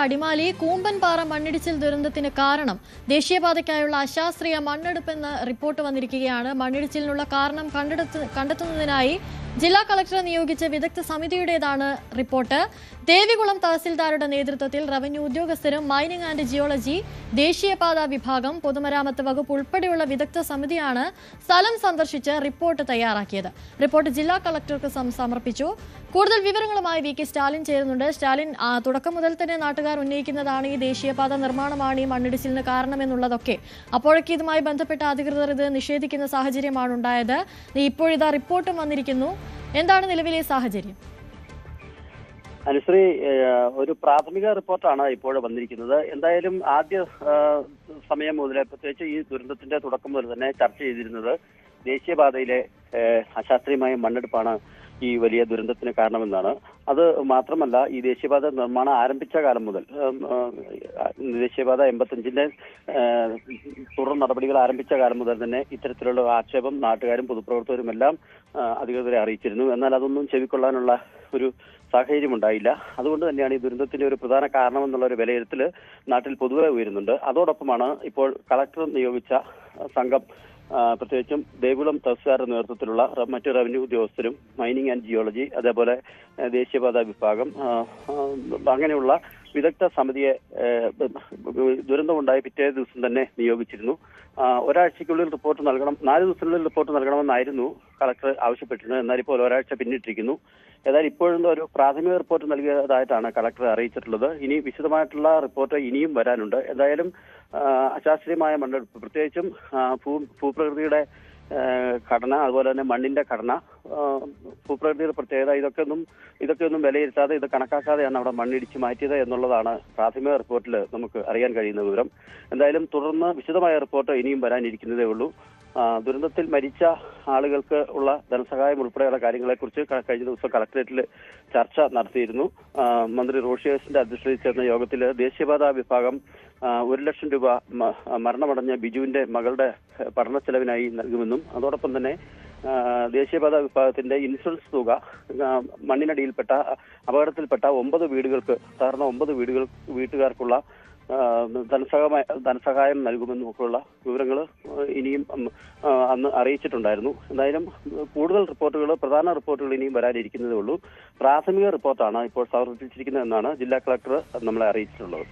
അടിമാലി കൂമ്പൻപാറ മണ്ണിടിച്ചിൽ ദുരന്തത്തിന് കാരണം ദേശീയപാതയ്ക്കായുള്ള അശാസ്ത്രീയ മണ്ണെടുപ്പെന്ന് റിപ്പോർട്ട് വന്നിരിക്കുകയാണ്. മണ്ണിടിച്ചിലിനുള്ള കാരണം കണ്ടെത്തുന്നതിനായി ജില്ലാ കളക്ടറെ നിയോഗിച്ച വിദഗ്ധ സമിതിയുടേതാണ് റിപ്പോർട്ട്. ദേവികുളം തഹസിൽദാരുടെ നേതൃത്വത്തിൽ റവന്യൂ ഉദ്യോഗസ്ഥരും മൈനിങ് ആൻഡ് ജിയോളജി ദേശീയപാത വിഭാഗം പൊതുമരാമത്ത് വകുപ്പ് ഉൾപ്പെടെയുള്ള വിദഗ്ധ സമിതിയാണ് സ്ഥലം സന്ദർശിച്ച് റിപ്പോർട്ട് തയ്യാറാക്കിയത്. റിപ്പോർട്ട് ജില്ലാ കളക്ടർക്ക് സമർപ്പിച്ചു. കൂടുതൽ വിവരങ്ങളുമായി വി കെ സ്റ്റാലിൻ ചേരുന്നുണ്ട്. സ്റ്റാലിൻ തുടക്കം മുതൽ തന്നെ നാട്ടുകാർ ഉന്നയിക്കുന്നതാണ് ഈ ദേശീയപാത നിർമ്മാണമാണ് ഈ മണ്ണിടിച്ചിലിന് കാരണമെന്നുള്ളതൊക്കെ. അപ്പോഴൊക്കെ ഇതുമായി ബന്ധപ്പെട്ട അധികൃതർ ഇത് നിഷേധിക്കുന്ന സാഹചര്യമാണ് ഉണ്ടായത്. ഇപ്പോഴിതാ റിപ്പോർട്ടും വന്നിരിക്കുന്നു. എന്താണ് നിലവിലെ സാഹചര്യം? അനുശ്രീ ഒരു പ്രാഥമിക റിപ്പോർട്ടാണ് ഇപ്പോൾ വന്നിരിക്കുന്നത്. എന്തായാലും ആദ്യ സമയം മുതൽ പ്രത്യേകിച്ച് ഈ ദുരന്തത്തിന്റെ തുടക്കം മുതൽ തന്നെ ചർച്ച ചെയ്തിരുന്നത് ദേശീയപാതയിലെ അശാസ്ത്രീയമായ മണ്ണെടുപ്പാണ് ഈ വലിയ ദുരന്തത്തിന് കാരണമെന്നാണ് അത് മാത്രമല്ല ഈ ദേശീയപാത നിർമ്മാണം ആരംഭിച്ച കാലം മുതൽ ദേശീയപാത എൺപത്തഞ്ചിന്റെ തുടർ നടപടികൾ ആരംഭിച്ച കാലം മുതൽ തന്നെ ഇത്തരത്തിലുള്ള ആക്ഷേപം നാട്ടുകാരും പൊതുപ്രവർത്തകരും എല്ലാം അധികൃതരെ അറിയിച്ചിരുന്നു. എന്നാൽ അതൊന്നും ചെവിക്കൊള്ളാനുള്ള ഒരു സാഹചര്യം ഉണ്ടായില്ല. അതുകൊണ്ട് തന്നെയാണ് ഈ ദുരന്തത്തിന്റെ ഒരു പ്രധാന കാരണം എന്നുള്ള ഒരു വിലയിരുത്തൽ നാട്ടിൽ പൊതുവെ ഉയരുന്നുണ്ട്. അതോടൊപ്പമാണ് ഇപ്പോൾ കളക്ടർ നിയോഗിച്ച സംഘം പ്രത്യേകിച്ചും ദേവികുളം തഹസിൽദാരുടെ നേതൃത്വത്തിലുള്ള മറ്റ് റവന്യൂ ഉദ്യോഗസ്ഥരും മൈനിങ് ആൻഡ് ജിയോളജി അതേപോലെ ദേശീയപാത വിഭാഗം അങ്ങനെയുള്ള വിദഗ്ധ സമിതിയെ ദുരന്തമുണ്ടായ പിറ്റേ ദിവസം തന്നെ നിയോഗിച്ചിരുന്നു. ഒരാഴ്ചയ്ക്കുള്ളിൽ റിപ്പോർട്ട് നൽകണം നാല് ദിവസത്തിനുള്ളിൽ റിപ്പോർട്ട് നൽകണമെന്നായിരുന്നു കളക്ടർ ആവശ്യപ്പെട്ടിരുന്നത്. എന്നാൽ ഇപ്പോൾ ഒരാഴ്ച പിന്നിട്ടിരിക്കുന്നു. ഏതായാലും ഇപ്പോഴും ഒരു പ്രാഥമിക റിപ്പോർട്ട് നൽകിയതായിട്ടാണ് കളക്ടർ അറിയിച്ചിട്ടുള്ളത്. ഇനി വിശദമായിട്ടുള്ള റിപ്പോർട്ട് ഇനിയും വരാനുണ്ട്. എന്തായാലും അശാസ്ത്രീയമായ മണ്ണെടുപ്പ്. പ്രത്യേകിച്ചും ഭൂ ഭൂപ്രകൃതിയുടെ ഘടന അതുപോലെ തന്നെ മണ്ണിന്റെ ഘടന ഭൂപ്രകൃതിയുടെ പ്രത്യേകത ഇതൊക്കെ ഒന്നും ഇതൊക്കെ ഒന്നും വിലയിരുത്താതെ ഇത് കണക്കാക്കാതെയാണ് അവിടെ മണ്ണിടിച്ച് മാറ്റിയത് എന്നുള്ളതാണ് പ്രാഥമിക റിപ്പോർട്ടിൽ നമുക്ക് അറിയാൻ കഴിയുന്ന വിവരം. എന്തായാലും തുടർന്ന് വിശദമായ റിപ്പോർട്ട് ഇനിയും വരാനിരിക്കുന്നതേ ഉള്ളൂ. ദുരന്തത്തിൽ മരിച്ച ആളുകൾക്ക് ഉള്ള ധനസഹായം ഉൾപ്പെടെയുള്ള കാര്യങ്ങളെക്കുറിച്ച് കഴിഞ്ഞ ദിവസം കളക്ടറേറ്റിൽ ചർച്ച നടത്തിയിരുന്നു. മന്ത്രി റോഷിയേഴ്സിന്റെ അധ്യക്ഷതയിൽ ചേർന്ന യോഗത്തിൽ ദേശീയപാതാ വിഭാഗം ഒരു ലക്ഷം രൂപ മരണമടഞ്ഞ ബിജുവിന്റെ മകളുടെ പഠന ചെലവിനായി നൽകുമെന്നും അതോടൊപ്പം തന്നെ ദേശീയപാതാ വിഭാഗത്തിന്റെ ഇൻഷുറൻസ് തുക മണ്ണിനടിയിൽപ്പെട്ട അപകടത്തിൽപ്പെട്ട ഒമ്പത് വീടുകൾക്ക് തകർന്ന ഒമ്പത് വീടുകൾ വീട്ടുകാർക്കുള്ള ധനസഹായ ധനസഹായം നൽകുമെന്നും ഒക്കെയുള്ള വിവരങ്ങൾ ഇനിയും അന്ന് അറിയിച്ചിട്ടുണ്ടായിരുന്നു. എന്തായാലും കൂടുതൽ റിപ്പോർട്ടുകൾ പ്രധാന റിപ്പോർട്ടുകൾ ഇനിയും വരാനിരിക്കുന്നതേ ഉള്ളൂ പ്രാഥമിക റിപ്പോർട്ടാണ് ഇപ്പോൾ സമർപ്പിച്ചിരിക്കുന്നത് എന്നാണ് ജില്ലാ കളക്ടർ നമ്മളെ അറിയിച്ചിട്ടുള്ളത്.